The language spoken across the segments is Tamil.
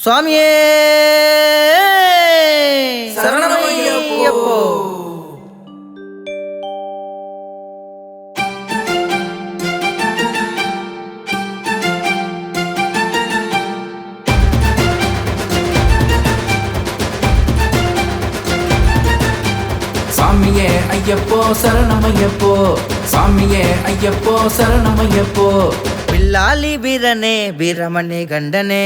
சுவாமியே! சரணமையப்போ. சாமியே ஐயப்போ சரணமையப்போ சாமியே ஐயப்போ சரணமையப்போ பில்லாலி வீரனே வீரமணி கண்டனே.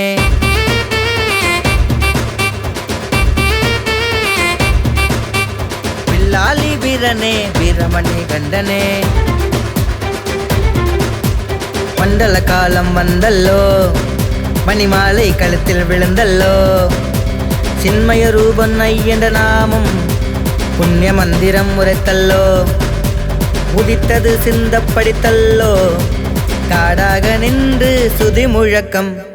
வீரனே வீரமணி கண்டனே. மண்டல காலம் வந்தல்லோ மணிமாலை கழுத்தில் விழுந்தல்லோ. சின்மய ரூபன் ஐயன்ற நாமம் புண்ணிய மந்திரம் உரைத்தல்லோ. உதித்தது சிந்தப்படித்தல்லோ. காடாக நின்று சுதி முழக்கம்.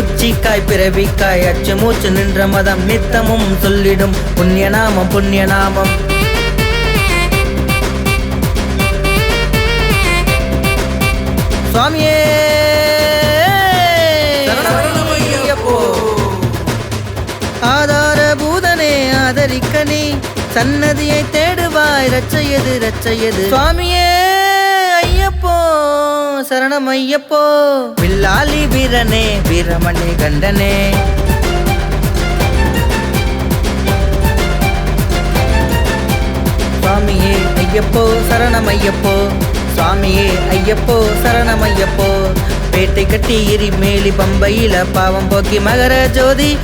உச்சிக்காய் பிறவிக்காய் அச்சு மூச்சு நின்ற மதம் நித்தமும் சொல்லிடும் புண்ணிய நாமம் புண்ணிய நாமம். சுவாமியே! ஆதார பூதனே ஆதரிக்கனி சன்னதியை தேடுவாய் ரச்சையது ரச்சையது சுவாமியே! சரணம் ஐயப்போ வில்லாலி வீரனே வீரமணி கண்டனே. சுவாமியே ஐயப்போ சரணமையப்போ. சுவாமியே ஐயப்போ சரணமையப்போ. பேட்டை கட்டி எரி மேலி பம்பையில பாவம் போக்கி மகர ஜோதி.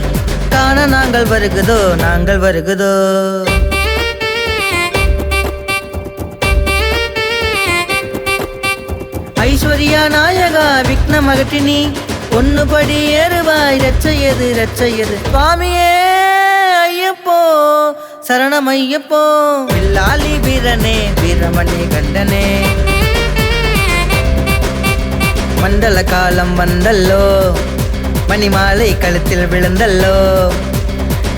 காண நாங்கள் வருகுதோ நாங்கள் வருகுதோ. ஐஸ்வர்யா நாயகா விக்ன மகட்டினி ஒன்னு படி ஏறுவாய் ரச்சையது ரச்சையது சுவாமியே ஐயப்போ சரணம் ஐயப்போ வில்லாலி வீரனே வீரமணி கண்டனே மண்டல காலம் வந்தல்லோ. மணிமாலை கழுத்தில் விழுந்தல்லோ.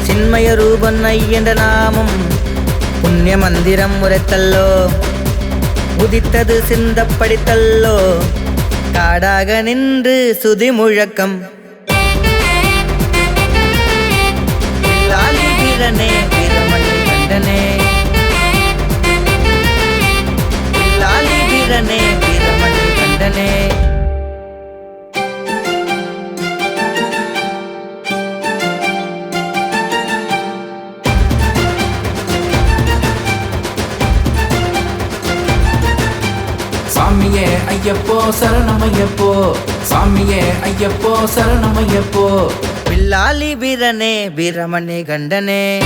சின்மய ரூபன் ஐயன்ற நாமம். புண்ணிய மந்திரம் உரைத்தல்லோ. உதித்தது சிந்தப்படித்தல்லோ. காடாக நின்று சுதி முழக்கம். சாமியே ஐயப்போ சரணமையப்போ. சாமியே ஐயப்போ சரணமையப்போ. பில்லாலி வீரனே வீரமணி கண்டனே.